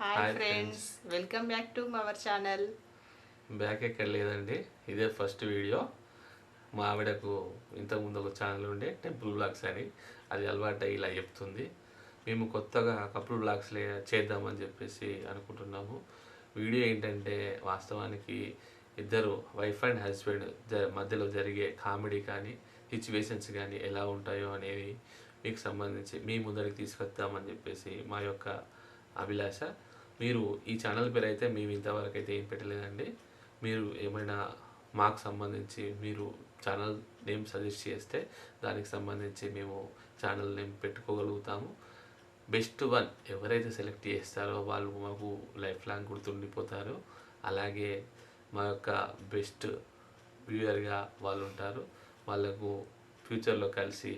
Hi friends welcome back to our channel back ఎక్కడ లేదండి ఇదే ఫస్ట్ వీడియో మా ఆవిడకు ఇంతకుముందు ఒక ఛానల్ ఉండే టెంపుల్ బ్లాగ్స్ అని. అది అలవాటు ఇలా చెప్తుంది. మేము కొత్తగా కపుల్ బ్లాగ్స్ చేద్దామని చెప్పేసి అనుకుంటున్నాము. వీడియో ఏంటంటే వాస్తవానికి ఇద్దరు వైఫ్ అండ్ హస్బెండ్ మధ్యలో జరిగే కామెడీ కానీ సిచ్యువేషన్స్ కానీ ఎలా ఉంటాయో అనేవి మీకు సంబంధించి మీ ముందరికి తీసుకొద్దామని చెప్పేసి మా యొక్క అభిలాష మీరు ఈ ఛానల్ పేరు అయితే మేము ఇంతవరకు అయితే ఏం పెట్టలేదండి. మీరు ఏమైనా మాకు సంబంధించి మీరు ఛానల్ నేమ్ సజెస్ట్ చేస్తే దానికి సంబంధించి మేము ఛానల్ నేమ్ పెట్టుకోగలుగుతాము. బెస్ట్ వన్ ఎవరైతే సెలెక్ట్ చేస్తారో వాళ్ళు మాకు లైఫ్ లాంగ్ గుర్తుండిపోతారు. అలాగే మా యొక్క బెస్ట్ వ్యూయర్గా వాళ్ళు ఉంటారు. వాళ్ళకు ఫ్యూచర్లో కలిసి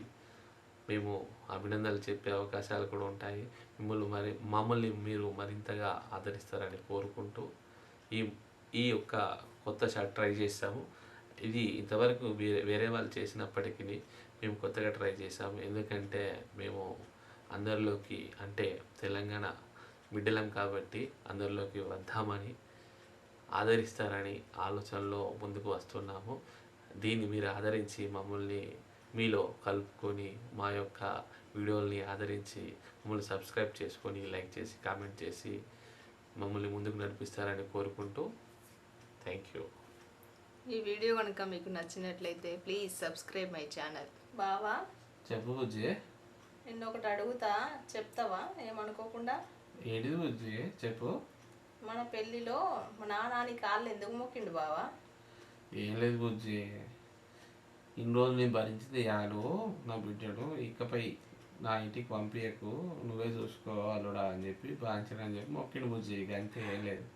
మేము అభినందనలు చెప్పే అవకాశాలు కూడా ఉంటాయి. మిమ్మల్ని మరి మమ్మల్ని మీరు మరింతగా ఆదరిస్తారని కోరుకుంటూ ఈ ఈ యొక్క కొత్త షాట్ ట్రై చేసాము ఇది ఇంతవరకు వేరే వేరే వాళ్ళు చేసినప్పటికీ మేము కొత్తగా ట్రై చేసాము ఎందుకంటే మేము అందరిలోకి అంటే తెలంగాణ బిడ్డలం కాబట్టి అందరిలోకి వద్దామని ఆదరిస్తారని ఆలోచనలో ముందుకు వస్తున్నాము. దీన్ని మీరు ఆదరించి మమ్మల్ని మీలో కలుపుకొని మా యొక్క వీడియోల్ని ఆదరించి మమ్మల్ని సబ్స్క్రైబ్ చేసుకొని లైక్ చేసి కామెంట్ చేసి మమ్మల్ని ముందుకు నడిపిస్తారని కోరుకుంటూ థ్యాంక్ యూ. ఈ వీడియో కనుక మీకు నచ్చినట్లయితే ప్లీజ్ సబ్స్క్రైబ్ మై ఛానల్. బావా? చెప్పు బుజ్జి. నిన్న ఒకటి అడుగుతా చెప్తావా? ఏమనుకోకుండా? ఏంటిది బుజ్జి? చెప్పు. మన పెళ్ళిలో మా నాన్నని కాళ్ళు ఎందుకు మొక్కిండు బావా? ఏం లేదు బుజ్జి. ఇన్ని రోజులు నేను భరించింది యాడు నా బిడ్డడు ఇకపై నా ఇంటికి పంపించకు నువ్వే చూసుకోవాలుడా అని చెప్పి బాంచను అని చెప్పి మొక్కిండు బుజ్జి ఇక అంతే ఏం లేదు.